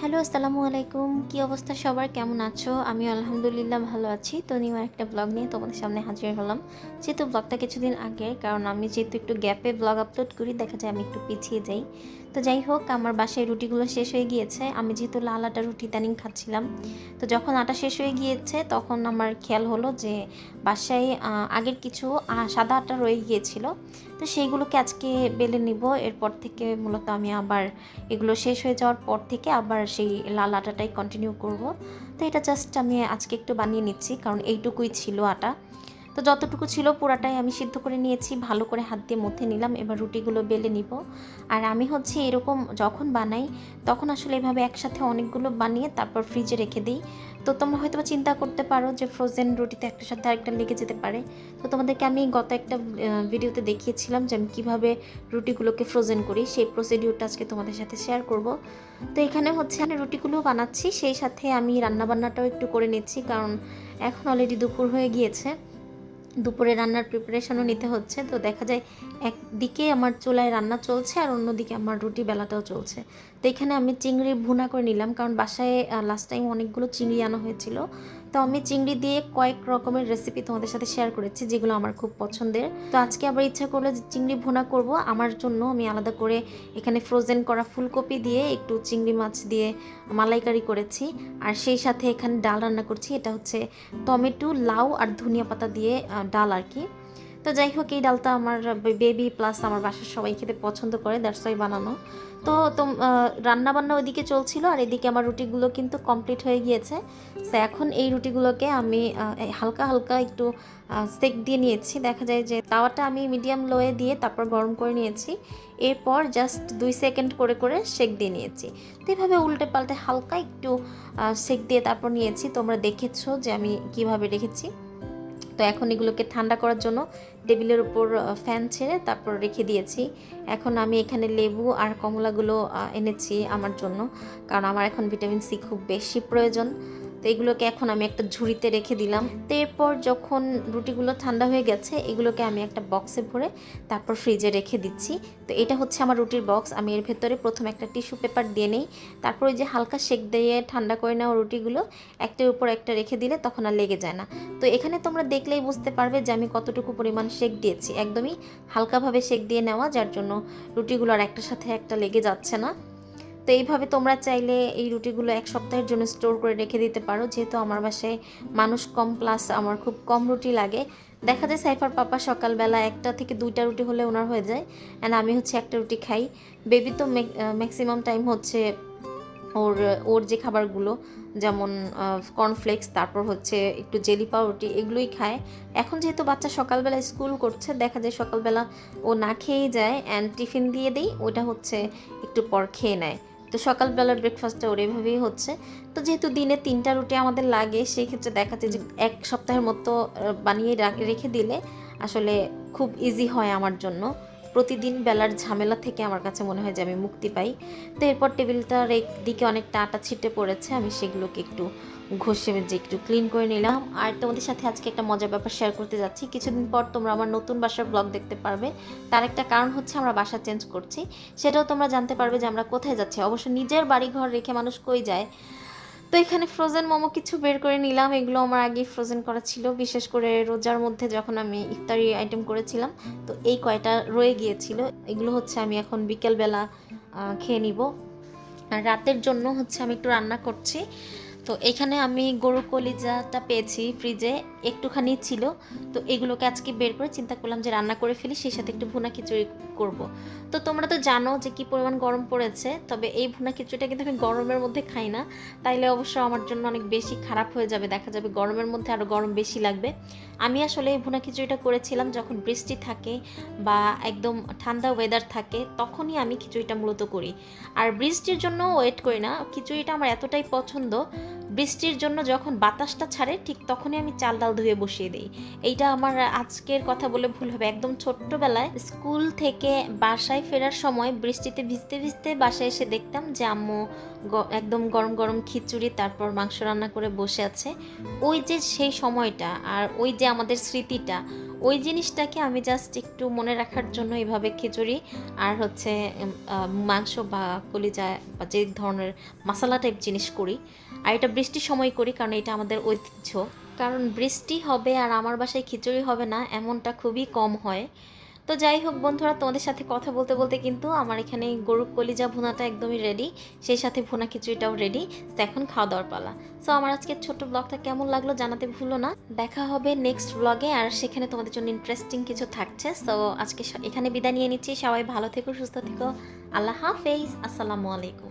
Hello, আসসালামু আলাইকুম। কি অবস্থা সবার? কেমন আছো? আমি আলহামদুলিল্লাহ ভালো আছি। তো নিউ একটা ব্লগ নিয়ে তোমাদের সামনে হাজির হলাম। যেহেতু ব্লগটা কিছুদিন আগে, কারণ আমি যেহেতু একটু গ্যাপে ব্লগ আপলোড করি, দেখা যায় আমি একটু পিছিয়ে যাই। তো যাই হোক, আমার বাসায় রুটিগুলো শেষ হয়ে গিয়েছে। আমি যেহেতু লাল আটা রুটি তানিং খাচ্ছিলাম, তো যখন আটা শেষ হয়ে গিয়েছে, তখন আমার খেয়াল হলো যে বাসায় আগের কিছু সাদা আটা রয়ে গিয়েছিল। তো সেইগুলোকে আজকে বেলে নিব। এরপর থেকে মূলত আমি আবার এগুলো শেষ হয়ে যাওয়ার পর থেকে আবার সেই লাল আটাটাই কন্টিনিউ করব। তো এটা জাস্ট আমি আজকে একটু বানিয়ে নিচ্ছি, কারণ এইটুকুই ছিল আটা। তো যতটুকু ছিল পুরাটাই আমি সিদ্ধ করে নিয়েছি, ভালো করে হাত দিয়ে মথে নিলাম, এবার রুটিগুলো বেলে নিব। আর আমি হচ্ছে এরকম যখন বানাই, তখন আসলে এভাবে একসাথে অনেকগুলো বানিয়ে তারপর ফ্রিজে রেখে দিই। তো তোমরা হয়তো চিন্তা করতে পারো যে ফ্রোজেন রুটিতে একটার সাথে আরেকটা লেগে যেতে পারে। তো তোমাদেরকে আমি গত একটা ভিডিওতে দেখিয়েছিলাম যে আমি কীভাবে রুটিগুলোকে ফ্রোজেন করি, সেই প্রসিডিউরটা আজকে তোমাদের সাথে শেয়ার করব। তো এখানে হচ্ছে আমি রুটিগুলো বানাচ্ছি, সেই সাথে আমি রান্নাবান্নাটাও একটু করে নিচ্ছি, কারণ এখন অলরেডি দুপুর হয়ে গিয়েছে। দুপুরে রান্নার প্রিপারেশনও নিতে হচ্ছে। তো দেখা যায় একদিকে আমার চুলায় রান্না চলছে আর অন্যদিকে আমার রুটি বেলাটাও চলছে। তো এখানে আমি চিংড়ি ভুনা করে নিলাম কারণ বাসায় লাস্ট টাইম অনেকগুলো চিংড়ি আনা হয়েছিল। তো আমি চিংড়ি দিয়ে কয়েক রকমের রেসিপি তোমাদের সাথে শেয়ার করেছি, যেগুলো আমার খুব পছন্দের। তো আজকে আবার ইচ্ছা করল যে চিংড়ি ভুনা করব। আমার জন্য আমি আলাদা করে এখানে ফ্রোজেন করা ফুলকপি দিয়ে একটু চিংড়ি মাছ দিয়ে মালাইকারি করেছি। আর সেই সাথে এখানে ডাল রান্না করছি, এটা হচ্ছে টমেটো, লাউ আর ধনিয়া পাতা দিয়ে ডাল আর কি। তো যাই হোক, এই ডালটা আমার বেবি প্লাস আমার বাসার সবাই খেতে পছন্দ করে দ্যাটস ওয়াই বানানো। তো তো রান্না বান্না ওইদিকে চলছিল আর এদিকে আমার রুটিগুলো কিন্তু কমপ্লিট হয়ে গিয়েছে। তো এখন এই রুটিগুলোকে আমি হালকা হালকা একটু সেক দিয়ে নিয়েছি। দেখা যায় যে তাওয়াটা আমি মিডিয়াম লোয়ে দিয়ে তারপর গরম করে নিয়েছি। এরপর জাস্ট দুই সেকেন্ড করে করে সেক দিয়ে নিয়েছি। তো এভাবে উল্টে পাল্টে হালকা একটু সেক দিয়ে তারপর নিয়েছি। তোমরা দেখেছ যে আমি কীভাবে রেখেছি। তো এখন এগুলোকে ঠান্ডা করার জন্য টেবিলের উপর ফ্যান ছেড়ে তারপর রেখে দিয়েছি। এখন আমি এখানে লেবু আর কমলাগুলো এনেছি আমার জন্য। কারণ আমার এখন ভিটামিন সি খুব বেশি প্রয়োজন। তো এগুলোকে এখন আমি একটা ঝুড়িতে রেখে দিলাম। তো এরপর যখন রুটিগুলো ঠান্ডা হয়ে গেছে, এগুলোকে আমি একটা বক্সে ভরে তারপর ফ্রিজে রেখে দিচ্ছি। তো এটা হচ্ছে আমার রুটির বক্স। আমি এর ভেতরে প্রথম একটা টিস্যু পেপার দিয়ে নিই। তারপর ওই যে হালকা সেক দিয়ে ঠান্ডা করে নেওয়া রুটিগুলো একটার উপর একটা রেখে দিলে তখন আর লেগে যায় না। তো এখানে তোমরা দেখলেই বুঝতে পারবে যে আমি কতটুকু পরিমাণ শেক দিয়েছি। একদমই হালকাভাবে শেক দিয়ে নেওয়া, যার জন্য রুটিগুলো আর একটার সাথে একটা লেগে যাচ্ছে না। তো এইভাবে তোমরা চাইলে এই রুটিগুলো এক সপ্তাহের জন্য স্টোর করে রেখে দিতে পারো। যেহেতু আমার বাসায় মানুষ কম, প্লাস আমার খুব কম রুটি লাগে। দেখা যায় সাইফার পাপা সকালবেলা একটা থেকে দুইটা রুটি হলে ওনার হয়ে যায় অ্যান্ড আমি হচ্ছে একটা রুটি খাই। বেবি তো ম্যাক্সিমাম টাইম হচ্ছে ওর ওর যে খাবারগুলো, যেমন কর্নফ্লেক্স তারপর হচ্ছে একটু জেলি পাউরুটি, এগুলোই খায়। এখন যেহেতু বাচ্চা সকালবেলা স্কুল করছে, দেখা যায় সকালবেলা ও না খেয়েই যায় অ্যান্ড টিফিন দিয়ে দিই, ওটা হচ্ছে একটু পর খেয়ে নেয়। তো সকালবেলার ব্রেকফাস্টটা ওর এভাবেই হচ্ছে। তো যেহেতু দিনে তিনটা রুটি আমাদের লাগে সেই ক্ষেত্রে দেখা যায় যে এক সপ্তাহের মতো বানিয়ে রাখ- রেখে দিলে আসলে খুব ইজি হয় আমার জন্য। প্রতিদিন বেলার ঝামেলা থেকে আমার কাছে মনে হয় যে আমি মুক্তি পাই। তো এরপর টেবিলটার দিকে অনেকটা আটা ছিটে পড়েছে, আমি সেগুলোকে একটু ঘষে যে একটু ক্লিন করে নিলাম। আর তোমাদের সাথে আজকে একটা মজার ব্যাপার শেয়ার করতে যাচ্ছি। কিছুদিন পর তোমরা আমার নতুন বাসার ব্লগ দেখতে পারবে। তার একটা কারণ হচ্ছে আমরা বাসা চেঞ্জ করছি। সেটাও তোমরা জানতে পারবে যে আমরা কোথায় যাচ্ছি। অবশ্য নিজের বাড়ি ঘর রেখে মানুষ কই যায়? তো এখানে ফ্রোজেন মোমো কিছু বের করে নিলাম। এগুলো আমার আগে ফ্রোজেন করা ছিল। বিশেষ করে রোজার মধ্যে যখন আমি ইফতারি আইটেম করেছিলাম, তো এই কয়টা রয়ে গিয়েছিল। এগুলো হচ্ছে আমি এখন বিকেলবেলা খেয়ে নিব। আর রাতের জন্য হচ্ছে আমি একটু রান্না করছি। তো এখানে আমি গরু কলিজাটা পেয়েছি ফ্রিজে একটুখানি ছিল। তো এগুলোকে আজকে বের করে চিন্তা করলাম যে রান্না করে ফেলি, সেই সাথে একটু ভুনা খিচুড়ি করব। তো তোমরা তো জানো যে কি পরিমাণ গরম পড়েছে, তবে এই ভুনা খিচুড়িটা কিন্তু আমি গরমের মধ্যে খাই না। তাইলে অবশ্য আমার জন্য অনেক বেশি খারাপ হয়ে যাবে, দেখা যাবে গরমের মধ্যে আরও গরম বেশি লাগবে। আমি আসলে এই ভুনা খিচুড়িটা করেছিলাম যখন বৃষ্টি থাকে বা একদম ঠান্ডা ওয়েদার থাকে, তখনই আমি খিচুড়িটা মূলত করি। আর বৃষ্টির জন্য ওয়েট করি না, খিচুড়িটা আমার এতটাই পছন্দ বৃষ্টির জন্য যখন বাতাসটা ছাড়ে, ঠিক তখনই আমি চাল ডাল ধুয়ে বসিয়ে দিই। এইটা আমার আজকের কথা বলে ভুল হবে। একদম ছোট্টবেলায় স্কুল থেকে বাসায় ফেরার সময় বৃষ্টিতে ভিজতে ভিজতে বাসায় এসে দেখতাম যে আম্মু একদম গরম গরম খিচুড়ি, তারপর মাংস রান্না করে বসে আছে। ওই যে সেই সময়টা আর ওই যে আমাদের স্মৃতিটা ওই জিনিসটাকে আমি জাস্ট একটু মনে রাখার জন্য এভাবে খিচুড়ি আর হচ্ছে মাংস বা কলিজা বা যে ধরনের মশলা টাইপ জিনিস করি। আর এটা বৃষ্টির সময় করি কারণ এটা আমাদের ঐতিহ্য। কারণ বৃষ্টি হবে আর আমার বাসায় খিচুড়ি হবে না, এমনটা খুবই কম হয়। তো যাই হোক বন্ধুরা, তোমাদের সাথে কথা বলতে বলতে কিন্তু আমার এখানে গরুর কলিজা ভুনাটা একদমই রেডি সেই সাথে ভুনা খিচুড়িটাও রেডি তো এখন খাওয়া দাওয়ার পালা। সো আমার আজকের ছোট্ট ব্লগটা কেমন লাগল জানাতে ভুলো না। দেখা হবে নেক্সট ব্লগে আর সেখানে তোমাদের জন্য ইন্টারেস্টিং কিছু থাকছে। সো আজকে এখানে বিদায় নিয়ে নিচ্ছি। সবাই ভালো থেকো, সুস্থ থেকো। আল্লাহ হাফেজ। আসসালামু আলাইকুম।